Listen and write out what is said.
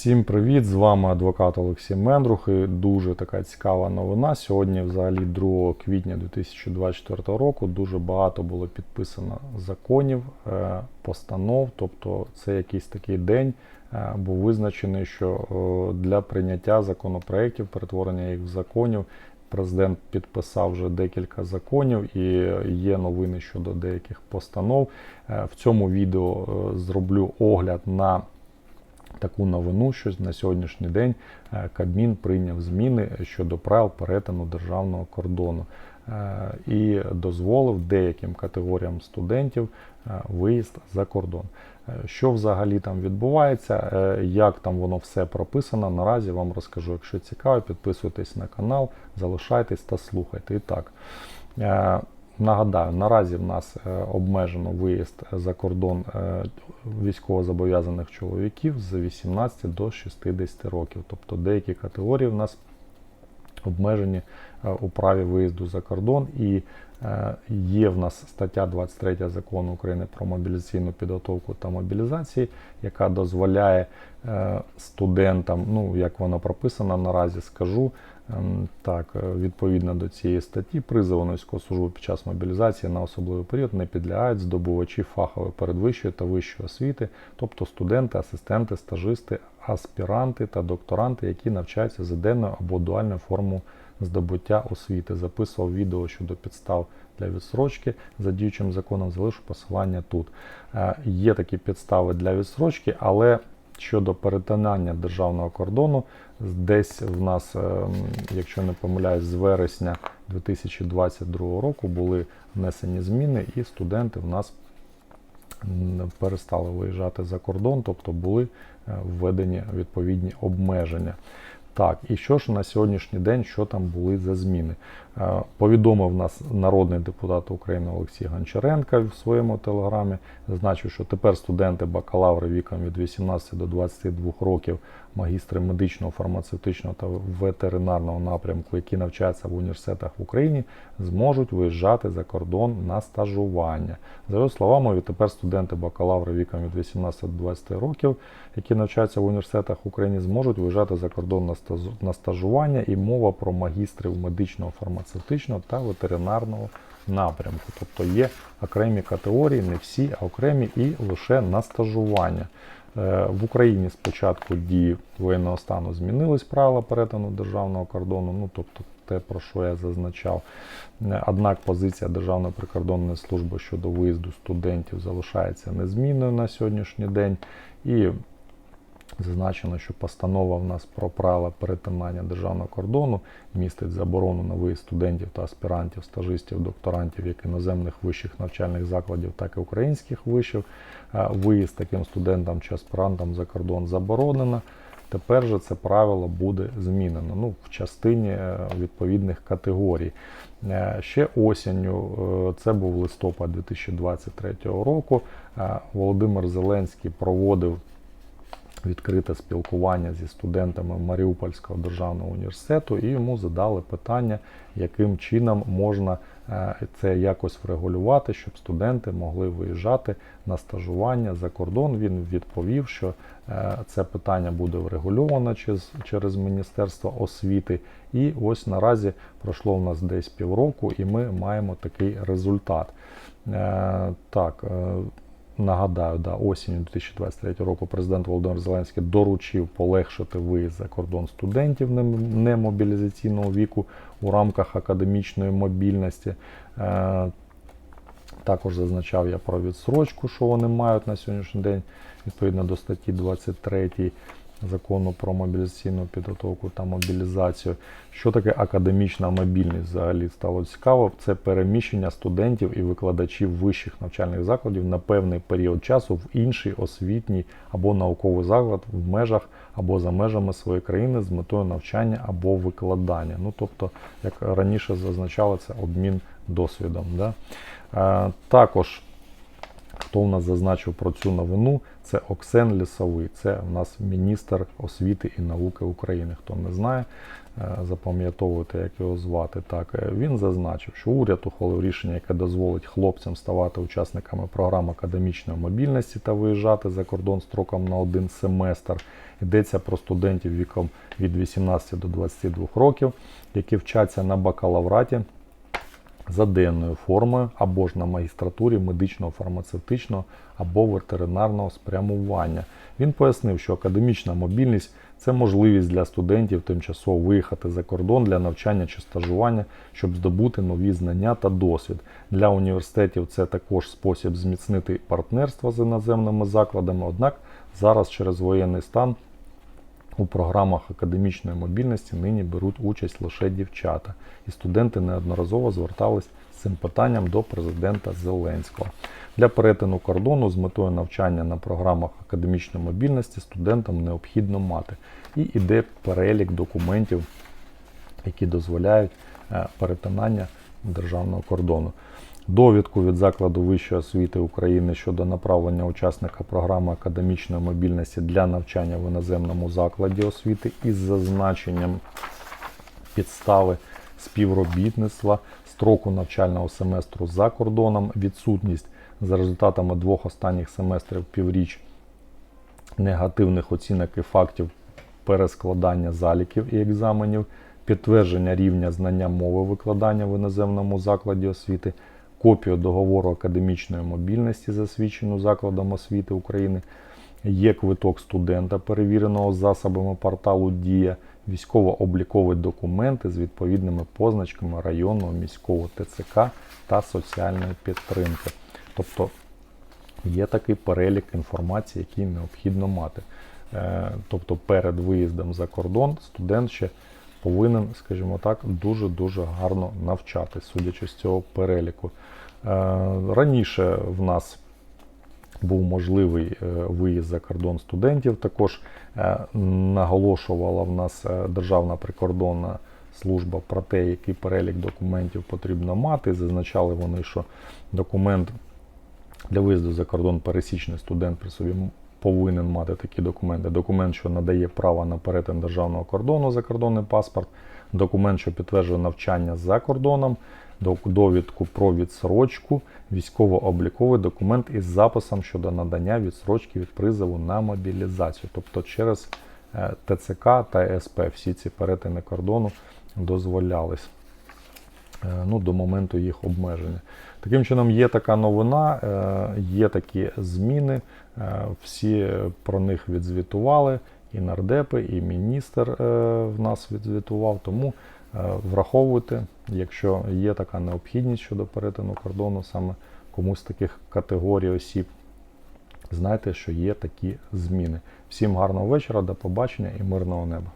Всім привіт! З вами адвокат Олексій Мендрух. І дуже така цікава новина. Сьогодні, взагалі, 2 квітня 2024 року, дуже багато було підписано законів, е, постанов. Тобто, це якийсь такий день е, був визначений, що е, для прийняття законопроєктів, перетворення їх в законів. Президент підписав вже декілька законів і є новини щодо деяких постанов. В цьому відео зроблю огляд на таку новину, що на сьогоднішній день е, Кабмін прийняв зміни щодо правил перетину державного кордону е, і дозволив деяким категоріям студентів е, виїзд за кордон. Що взагалі там відбувається, як там воно все прописано, наразі вам розкажу. Якщо цікаво, підписуйтесь на канал, залишайтесь та слухайте. І так. Нагадаю, наразі в нас е, обмежено виїзд за кордон е, військовозобов'язаних чоловіків з 18 до 60 років. Тобто деякі категорії в нас обмежені е, у праві виїзду за кордон. І є в нас стаття 23 закону України про мобілізаційну підготовку та мобілізації, яка дозволяє студентам, ну як воно прописано, наразі скажу. Ем, Так, е, відповідно до цієї статті, призову на військову службу під час мобілізації на особливий період не підлягають здобувачі фахової передвищої та вищої освіти, тобто студенти, асистенти, стажисти, аспіранти та докторанти, які навчаються за денною або дуальною формою здобуття освіти. Записував відео щодо підстав для відсрочки за діючим законом. Залишу посилання тут. Е, Є такі підстави для відсрочки, але щодо перетинання державного кордону, десь в нас, ем, якщо не помиляюсь, з вересня 2022 року були внесені зміни, і студенти в нас перестали виїжджати за кордон, тобто були е, введені відповідні обмеження. Так, і що ж на сьогоднішній день, що там були за зміни? Е, Повідомив нас народний депутат України Олексій Гончаренко в своєму телеграмі, зазначив, що тепер студенти бакалаври віком від 18 до 22 років, магістри медичного, фармацевтичного та ветеринарного напрямку, які навчаються в університетах в Україні, зможуть виїжджати за кордон на стажування. За його словами, відтепер студенти бакалаври віком від 18 до 20 років, які навчаються в університетах в Україні, зможуть виїжджати за кордон на стажування і мова про магістрів медичного, фармацевтичного та ветеринарного напрямку. Тобто є окремі категорії, не всі, а окремі і лише на стажування. Е, В Україні спочатку дії воєнного стану змінились правила перетину державного кордону, ну тобто те, про що я зазначав. Е, Однак позиція Державної прикордонної служби щодо виїзду студентів залишається незмінною на сьогоднішній день. І Зазначено, що постанова в нас про правила перетинання державного кордону містить заборону на виїзд студентів та аспірантів, стажистів, докторантів як іноземних вищих навчальних закладів, так і українських вишів. Виїзд таким студентам чи аспірантам за кордон заборонено. Тепер же це правило буде змінено ну, в частині е, відповідних категорій. Е, Ще осінню, е, це був листопад 2023 року. Володимир Зеленський проводив відкрите спілкування зі студентами Маріупольського державного університету, і йому задали питання, яким чином можна е, це якось врегулювати, щоб студенти могли виїжджати на стажування за кордон. Він відповів, що е, це питання буде врегульовано через, через Міністерство освіти. І ось наразі пройшло в нас десь півроку, і ми маємо такий результат. Е, Так. Нагадаю, да, осінню 2023 року президент Володимир Зеленський доручив полегшити виїзд за кордон студентів немобілізаційного віку у рамках академічної мобільності. Е, Також зазначав я про відсрочку, що вони мають на сьогоднішній день відповідно до статті 23 закону про мобілізаційну підготовку та мобілізацію. Що таке академічна мобільність взагалі стало цікаво? Це переміщення студентів і викладачів вищих навчальних закладів на певний період часу в інший освітній або науковий заклад в межах або за межами своєї країни з метою навчання або викладання. Ну тобто, як раніше зазначало, це обмін досвідом. Да? Е, також Хто в нас зазначив про цю новину? Це Оксен Лісовий, це в нас міністр освіти і науки України. Хто не знає, е, запам'ятовуйте, як його звати. Так, е, він зазначив, що уряд ухвалив рішення, яке дозволить хлопцям ставати учасниками програм академічної мобільності та виїжджати за кордон строком на один семестр. Йдеться про студентів віком від 18 до 22 років, які вчаться на бакалавраті за денною формою або ж на магістратурі медичного, фармацевтичного або ветеринарного спрямування. Він пояснив, що академічна мобільність це можливість для студентів тимчасово виїхати за кордон для навчання чи стажування, щоб здобути нові знання та досвід. Для університетів це також спосіб зміцнити партнерство з іноземними закладами. Однак зараз через воєнний стан у програмах академічної мобільності нині беруть участь лише дівчата, і студенти неодноразово звертались з цим питанням до президента Зеленського. Для перетину кордону з метою навчання на програмах академічної мобільності студентам необхідно мати. І іде перелік документів, які дозволяють е, перетинання державного кордону. Довідку від закладу вищої освіти України щодо направлення учасника програми академічної мобільності для навчання в іноземному закладі освіти із зазначенням підстави співробітництва, строку навчального семестру за кордоном, відсутність за результатами двох останніх семестрів півріч негативних оцінок і фактів перескладання заліків і екзаменів, підтвердження рівня знання мови викладання в іноземному закладі освіти, копію договору академічної мобільності, засвідчену закладом освіти України, є квиток студента, перевіреного засобами порталу Дія, військово-облікові документи з відповідними позначками районного міського ТЦК та соціальної підтримки. Тобто є такий перелік інформації, який необхідно мати. Е, Тобто перед виїздом за кордон студент ще повинен, скажімо так, дуже-дуже гарно навчатись, судячи з цього переліку. Е, Раніше в нас був можливий е, виїзд за кордон студентів. Також е, наголошувала в нас Державна прикордонна служба про те, який перелік документів потрібно мати. Зазначали вони, що документ для виїзду за кордон пересічний студент при собі повинен мати такі документи. Документ, що надає право на перетин державного кордону, закордонний паспорт, документ, що підтверджує навчання за кордоном, довідку про відсрочку, військово-обліковий документ із записом щодо надання відсрочки від призову на мобілізацію. Тобто через е, ТЦК та СП всі ці перетини кордону дозволялись ну, до моменту їх обмеження. Таким чином, є така новина, е, є такі зміни. е, Всі про них відзвітували, і нардепи, і міністр е, в нас відзвітував. Тому е, враховуйте, якщо є така необхідність щодо перетину кордону, саме комусь таких категорій осіб, знайте, що є такі зміни. Всім гарного вечора, до побачення і мирного неба.